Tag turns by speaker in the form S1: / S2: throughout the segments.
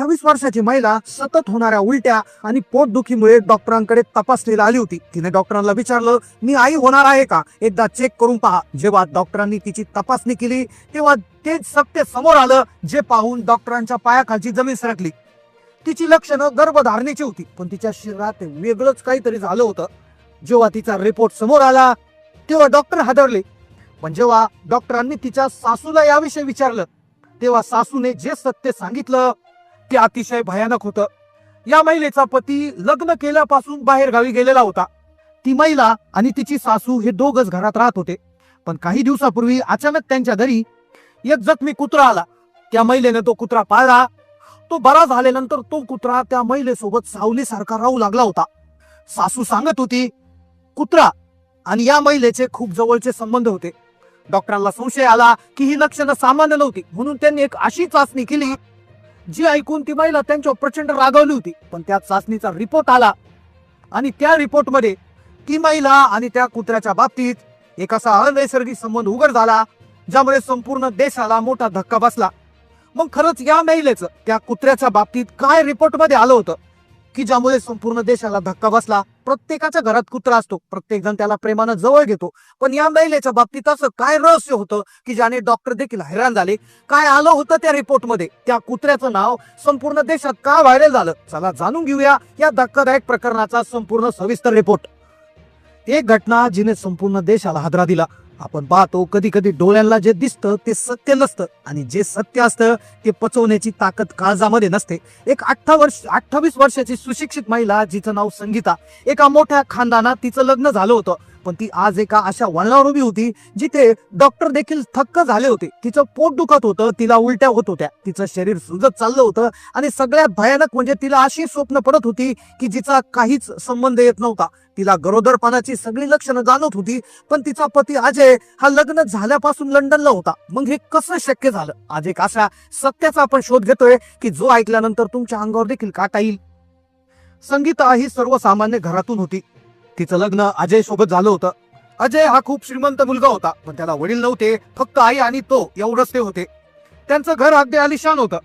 S1: अठ्ठावीस वर्षाची महिला सतत होणाऱ्या उलट्या आणि पोटदुखीमुळे डॉक्टरांकडे तपासणीला आली होती. तिने डॉक्टरांना विचारलं मी आई होणार आहे का? एकदा चेक करून पहा. जेव्हा डॉक्टरांनी तिची तपासणी केली तेव्हा तेच सत्य समोर आलं जे पाहून डॉक्टरांच्या पायाखालची जमीन सरकली. तिची लक्षणं गर्भधारणेची होती पण तिच्या शरीरात वेगळंच काहीतरी झालं होतं. जेव्हा तिचा रिपोर्ट समोर आला तेव्हा डॉक्टर हादरले. पण जेव्हा डॉक्टरांनी तिच्या सासूला याविषयी विचारलं तेव्हा सासूने जे सत्य सांगितलं ते अतिशय भयानक होतं. या महिलेचा पती लग्न केल्यापासून बाहेर गावी गेलेला होता. ती महिला आणि तिची सासू हे दोघच घरात राहत होते. पण काही दिवसापूर्वी अचानक त्यांच्या घरी एक जखमी कुत्रा आला. त्या महिलेने तो कुत्रा पाळला. तो बरा झाल्यानंतर तो कुत्रा त्या महिलेसोबत सावलीसारखा राहू लागला होता. सासू सांगत होती कुत्रा आणि या महिलेचे खूप जवळचे संबंध होते. डॉक्टरांना संशय आला की ही लक्षणं सामान्य नव्हती. म्हणून त्यांनी एक अशी चाचणी केली जी ऐकून ती महिला त्यांच्यावर प्रचंड रागावली होती. पण त्या चाचणीचा रिपोर्ट आला. आणि त्या रिपोर्टमध्ये ती महिला आणि त्या कुत्र्याच्या बाबतीत एक असा अनैसर्गिक संबंध उघड झाला ज्यामुळे संपूर्ण देशाला मोठा धक्का बसला. मग खरंच या महिलेचं त्या कुत्र्याच्या बाबतीत काय रिपोर्टमध्ये आलं होतं? की ज्यामुळे संपूर्ण देशाला धक्का बसला. प्रत्येकाच्या घरात कुत्रा असतो. प्रत्येक जण त्याला प्रेमानं जवळ घेतो. पण या महिलेच्या बाबतीत असं काय रहस्य होतं की ज्याने डॉक्टर देखील हैराण झाले? काय आलं होतं त्या रिपोर्टमध्ये त्या कुत्र्याचं नाव संपूर्ण देशात का व्हायरल झालं? चला जाणून घेऊया या धक्कादायक प्रकरणाचा संपूर्ण सविस्तर रिपोर्ट एक घटना जिने संपूर्ण देशाला हादरा दिला. आपण पाहतो कधी कधी डोळ्यांना जे दिसतं ते सत्य नसतं. आणि जे सत्य असतं ते पचवण्याची ताकद काळजामध्ये नसते. एक अठ्ठा वर्ष अठ्ठावीस वर्षाची सुशिक्षित महिला जिचं नाव संगीता एका मोठ्या खानदानात तिचं लग्न झालं होतं. पण ती आज एका अशा वळणावर उभी होती जिथे डॉक्टर देखील थक्क झाले होते. तिचं पोट दुखत होतं तिला उलट्या होत होत्या. तिचं शरीर सुजत चाललं होतं आणि सगळ्यात भयानक म्हणजे तिला अशी स्वप्न पडत होती की जिचा काहीच संबंध येत नव्हता. तिला गरोदरपणाची सगळी लक्षणं जाणवत होती पण तिचा पती अजय हा लग्न झाल्यापासून लंडनला होता. मग हे कसं शक्य झालं? आज एक अशा सत्याचा आपण शोध घेतोय की जो ऐकल्यानंतर तुमच्या अंगावर देखील काटा येईल. संगीता ही सर्वसामान्य घरातून होती. तिचं लग्न अजय सोबत झालं होतं. अजय हा खूप श्रीमंत मुलगा होता पण त्याला वडील नव्हते फक्त आई आणि तो एवढंच ते होते. त्यांचं घर अगदी आलिशान होतं.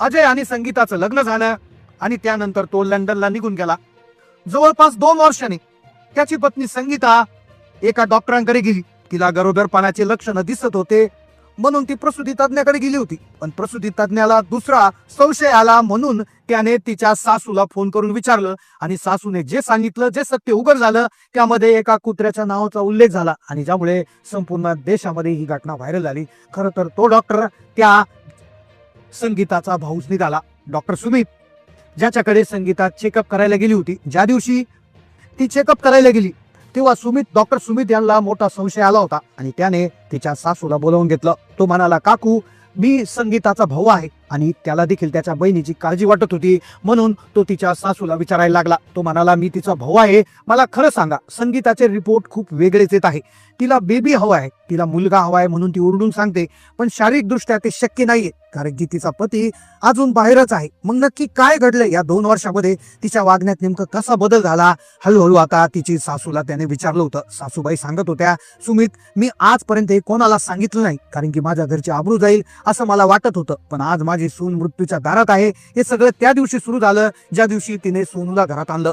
S1: अजय आणि संगीताचं लग्न झालं आणि त्यानंतर तो लंडनला निघून गेला. जवळपास दोन वर्षांनी त्याची पत्नी संगीता एका डॉक्टरांकडे गेली. तिला गरोदरपणाचे लक्षणं दिसत होते. म्हणून ती प्रसूती तज्ञाकडे गेली होती. पण प्रसूती तज्ञाला दुसरा संशय आला म्हणून त्याने तिच्या सासूला फोन करून विचारलं आणि सासूने जे सांगितलं जे सत्य उघड झालं त्यामध्ये एका कुत्र्याच्या नावाचा उल्लेख झाला आणि ज्यामुळे संपूर्ण देशामध्ये ही घटना व्हायरल झाली. खरं तर तो डॉक्टर त्या संगीताचा भाऊच निघाला. डॉक्टर सुमित ज्याच्याकडे संगीता चेकअप करायला गेली होती. ज्या दिवशी ती चेकअप करायला गेली तेव्हा सुमित डॉक्टर सुमित यांना मोठा संशय आला होता आणि त्याने तिच्या सासूला बोलावून घेतलं. तो म्हणाला काकू मी संगीताचा भाऊ आहे. आणि त्याला देखील त्याच्या बहिणीची काळजी वाटत होती. म्हणून तो तिच्या सासूला विचारायला लागला. तो म्हणाला मी तिचा भाऊ आहे. मला खरं सांगा संगीताचे रिपोर्ट खूप वेगळेच येत आहे. तिला बेबी हवा आहे. तिला मुलगा हवा आहे म्हणून ती ओरडून सांगते. पण शारीरिक दृष्ट्या ते शक्य नाहीये कारण की तिचा पती अजून बाहेरच आहे. मग नक्की काय घडलं या दोन वर्षामध्ये तिच्या वागण्यात नेमकं कसा बदल झाला? हळूहळू आता तिची सासूला त्याने विचारलं होतं. सासूबाई सांगत होत्या सुमित मी आजपर्यंत हे कोणाला सांगितलं नाही? कारण की माझ्या घरची आबरू जाईल असं मला वाटत होतं. पण आज माझी सून मृत्यूच्या दारात आहे हे सगळं त्या दिवशी सुरू झालं ज्या दिवशी तिने सोनूला घरात आणलं.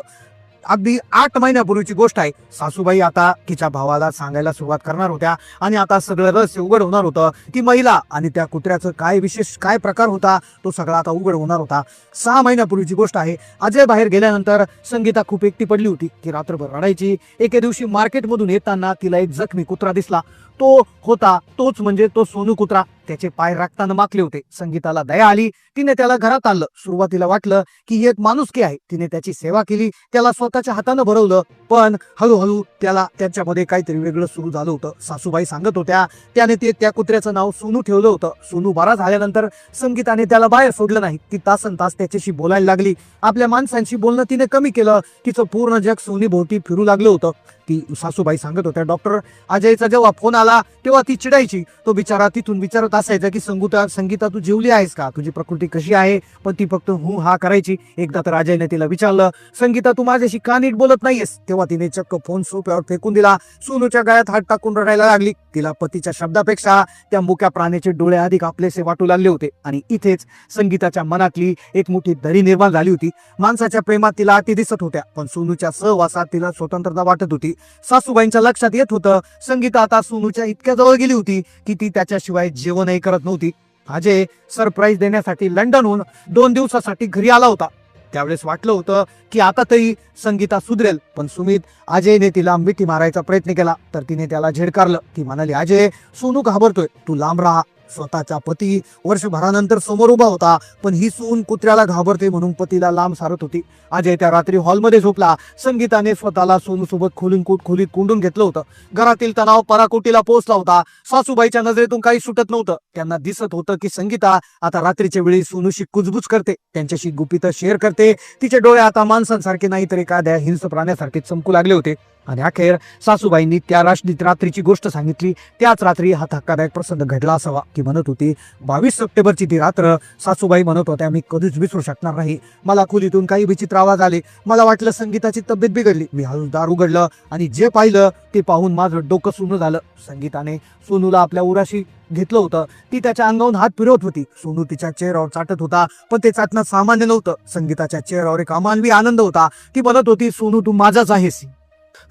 S1: अगदी आठ महिन्यापूर्वीची गोष्ट आहे. सासूबाई आता तिच्या भावाला सांगायला सुरुवात करणार होत्या आणि आता सगळं रहस्य उघड होणार होतं ती महिला आणि त्या कुत्र्याचं काय विशेष काय प्रकार होता तो सगळा आता उघड होणार होता. सहा महिन्यापूर्वीची गोष्ट आहे. अजय बाहेर गेल्यानंतर संगीता खूप एकटी पडली होती. ती रात्रभर रडायची. एके दिवशी मार्केटमधून येताना तिला एक जखमी कुत्रा दिसला. तो होता तोच म्हणजे तो सोनू कुत्रा. त्याचे पाय राखताना माकले होते. संगीताला दया आली. तिने त्याला घरात आणलं. सुरुवातीला वाटलं की ही एक माणुसकी आहे. तिने त्याची सेवा केली. त्याला स्वतःच्या हातानं भरवलं. पण हळूहळू त्याला त्याच्यामध्ये काहीतरी वेगळं सुरू झालं होतं. सासूबाई सांगत होत्या त्याने ते त्या कुत्र्याचं नाव सोनू ठेवलं होतं. सोनू बरा झाल्यानंतर संगीताने त्याला बाहेर सोडलं नाही. ती तासन तास त्याच्याशी बोलायला लागली. आपल्या माणसांशी बोलणं तिने कमी केलं. तिचं पूर्ण जग सोनी भोवती फिरू लागलं होतं. ती सासूबाई सांगत होत्या डॉक्टर अजयचा जेव्हा फोन आला तेव्हा ती चिडायची. तो बिचारा तिथून विचारत असायचा की संगीता संगीता तू जेवली आहेस का? तुझी प्रकृती कशी आहे? पण ती फक्त हू हा करायची. एकदा तर अजयने तिला विचारलं संगीता तू माझ्याशी का नीट बोलत नाहीयेस? तेव्हा तिने चक्क फोन सोप्यावर फेकून दिला. सोनूच्या गळ्यात हात टाकून रडायला लागली. तिला पतीच्या शब्दापेक्षा त्या मुक्या प्राण्याचे डोळे अधिक आपलेसे वाटू लागले होते. आणि इथेच संगीताच्या मनातली एक मोठी दरी निर्माण झाली होती. माणसाच्या प्रेमात तिला अति दिसत होत्या पण सोनूच्या सहवासात तिला स्वतंत्रता वाटत होती. सासूबाईंच्या लक्षात येत होतं संगीता आता सोनूच्या इतक्या जवळ गेली होती की ती त्याच्याशिवाय जेवणही करत नव्हती. अजय सरप्राईज देण्यासाठी लंडनहून दोन दिवसासाठी घरी आला होता. त्यावेळेस वाटलं होतं की आता तरी संगीता सुधरेल पण सुमित अजयने तिला मिठी मारायचा प्रयत्न केला तर तिने त्याला झेडकारलं ती म्हणाली अजय सोनू घाबरतोय तू लांब राहा. स्वतःचा पती वर्षभरानंतर समोर उभा होता पण ही सून कुत्र्याला घाबरते म्हणून पतीला लांब सारत होती. अजय त्या रात्री हॉलमध्ये झोपला. संगीताने स्वतःला सोनू सोबत खोलून कुट खोलीत कुंडून घेतलं होतं. घरातील तणाव पराकोटीला पोहोचला होता. सासूबाईच्या नजरेतून काही सुटत नव्हतं. त्यांना दिसत होतं की संगीता आता रात्रीच्या वेळी सोनूशी कुजबुज करते. त्यांच्याशी गुपित शेअर करते. तिचे डोळे आता माणसांसारखे नाही तर एखाद्या हिंस प्राण्यासारखे चमकू लागले होते. आणि अखेर सासूबाईंनी त्या रात्री रात्रीची गोष्ट सांगितली. त्याच रात्री हा धक्कादायक प्रसंग घडला असावा ती म्हणत होती बावीस सप्टेंबरची ती रात्र सासूबाई म्हणत होत्या मी कधीच विसरू शकणार नाही. मला खोलीतून काही विचित्र आवाज आले. मला वाटलं संगीताची तब्येत बिघडली. मी हळू दार उघडलं आणि जे पाहिलं ते पाहून माझं डोकं सुन्न झालं. संगीताने सोनूला आपल्या उराशी घेतलं होतं. ती त्याच्या अंगावून हात फिरवत होती. सोनू तिच्या चेहऱ्यावर चाटत होता पण ते चाटणं सामान्य नव्हतं. संगीताच्या चेहऱ्यावर एक अमानवी आनंद होता ती म्हणत होती सोनू तू माझाच आहेस.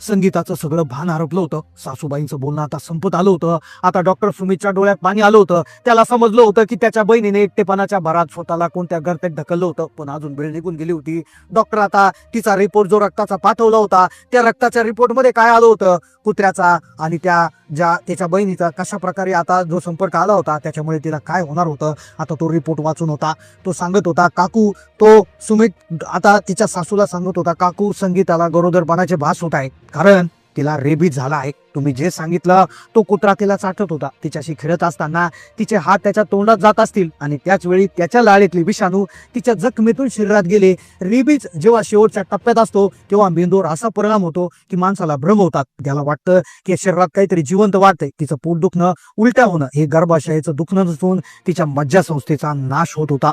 S1: संगीताचं सगळं भान हरपलं होतं. सासूबाईंचं बोलणं आता संपत आलं होतं. आता डॉक्टर सुमितच्या डोळ्यात पाणी आलं होतं. त्याला समजलं होतं की त्याच्या बहिणीने एकटेपणाच्या भरात स्वतःला कोणत्या गर्तेत ढकललं होतं. पण अजून वेळ निघून गेली होती. डॉक्टर आता तिचा रिपोर्ट जो रक्ताचा पाठवला होता त्या रक्ताच्या रिपोर्टमध्ये काय आलं होतं? कुत्र्याचा आणि त्या ज्या त्याच्या बहिणीचा कशा प्रकारे आता जो संपर्क आला होता त्याच्यामुळे तिला काय होणार होतं आता तो रिपोर्ट वाचून होता तो सांगत होता काकू तो सुमित आता तिच्या सासूला सांगत होता काकू संगीताला गरोदरपणाचे भास होत आहे कारण तिला रेबीज झाला आहे. तुम्ही जे सांगितलं तो कुत्रा तिला चाटत होता. तिच्याशी खेळत असताना तिचे हात त्याच्या तोंडात जात असतील. आणि त्याच वेळी त्याच्या लाळेतले विषाणू तिच्या जखमेतून शरीरात गेले. रेबीज जेव्हा शेवटच्या टप्प्यात असतो तेव्हा मेंदूवर असा परिणाम होतो की माणसाला भ्रम होतात. त्याला वाटतं की शरीरात काहीतरी जिवंत वाढतंय तिचं पोट दुखणं उलट्या होणं हे गर्भाशयाचं दुखणं नसून तिच्या मज्जासंस्थेचा नाश होत होता.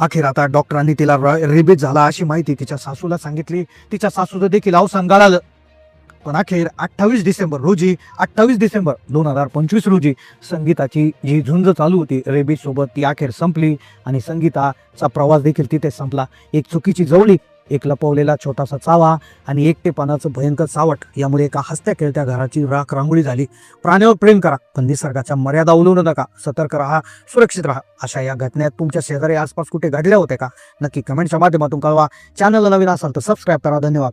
S1: अखेर आता डॉक्टरांनी तिला रेबीज झाला अशी माहिती तिच्या सासूला सांगितली. तिच्या सासूचं देखील अवसान गाळालं. पण अखेर अठ्ठावीस डिसेंबर रोजी अठ्ठावीस डिसेंबर दोन हजार पंचवीस रोजी संगीताची जी झुंज चालू होती रेबीज सोबत ती अखेर संपली आणि संगीताचा प्रवास देखील तिथे संपला. एक चुकीची जवळी एक लपवलेला छोटासा चावा आणि एकटेपणाचं भयंकर सावट यामुळे एका हसत्या खेळत्या घराची राख रांगोळी झाली. प्राण्यावर प्रेम करा पण निसर्गाच्या मर्यादा उलवू नका. सतर्क राहा सुरक्षित राहा. अशा या घटनेत तुमच्या शेजारी आसपास कुठे घडल्या होत्या का? नक्की कमेंटच्या माध्यमातून कळवा. चॅनलला नवीन असाल तर सबस्क्राईब करा. धन्यवाद.